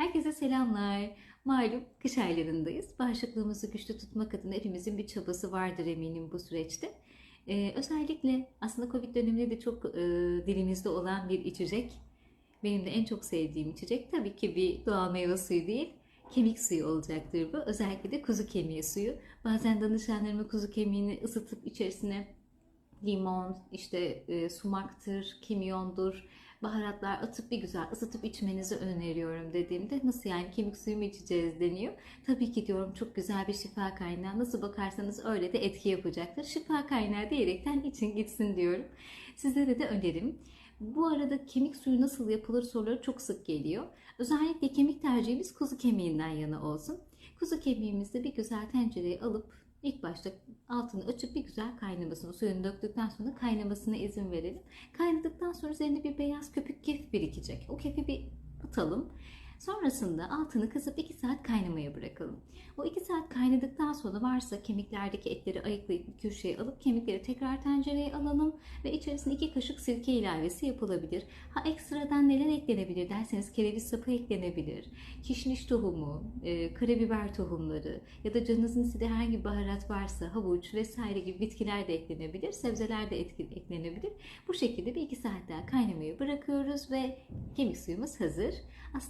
Herkese selamlar. Malum kış aylarındayız. Bağışıklığımızı güçlü tutmak adına hepimizin bir çabası vardır eminim bu süreçte. Ee, özellikle aslında Covid döneminde de çok e, dilimizde olan bir içecek. Benim de en çok sevdiğim içecek tabii ki bir doğal meyve suyu değil. Kemik suyu olacaktır bu. Özellikle de kuzu kemiği suyu. Bazen danışanlarıma kuzu kemiğini ısıtıp içerisine limon, işte e, sumaktır, kimyondur, baharatlar atıp bir güzel ısıtıp içmenizi öneriyorum dediğimde nasıl yani kemik suyu mu içeceğiz deniyor. Tabii ki diyorum çok güzel bir şifa kaynağı. Nasıl bakarsanız öyle de etki yapacaktır. Şifa kaynağı diyerekten için gitsin diyorum. Sizlere de önerim. Bu arada kemik suyu nasıl yapılır soruları çok sık geliyor. Özellikle kemik tercihimiz kuzu kemiğinden yana olsun. Kuzu kemiğimizi bir güzel tencereye alıp ilk başta altını açıp bir güzel kaynamasını, suyunu döktükten sonra kaynamasına izin verelim. Kaynadıktan sonra üzerinde bir beyaz köpük kef birikecek. O kefi bir atalım. Sonrasında altını kısıp 2 saat kaynamaya bırakalım. O 2 saat kaynadıktan sonra varsa kemiklerdeki etleri ayıklayıp bir köşeye alıp kemikleri tekrar tencereye alalım ve içerisine 2 kaşık sirke ilavesi yapılabilir. Ha ekstradan neler eklenebilir derseniz kereviz sapı eklenebilir. Kişniş tohumu, e, karabiber tohumları ya da canınızın istediği herhangi bir baharat varsa havuç vesaire gibi bitkiler de eklenebilir. Sebzeler de etki- eklenebilir. Bu şekilde bir 2 saat daha kaynamaya bırakıyoruz ve kemik suyumuz hazır. Aslında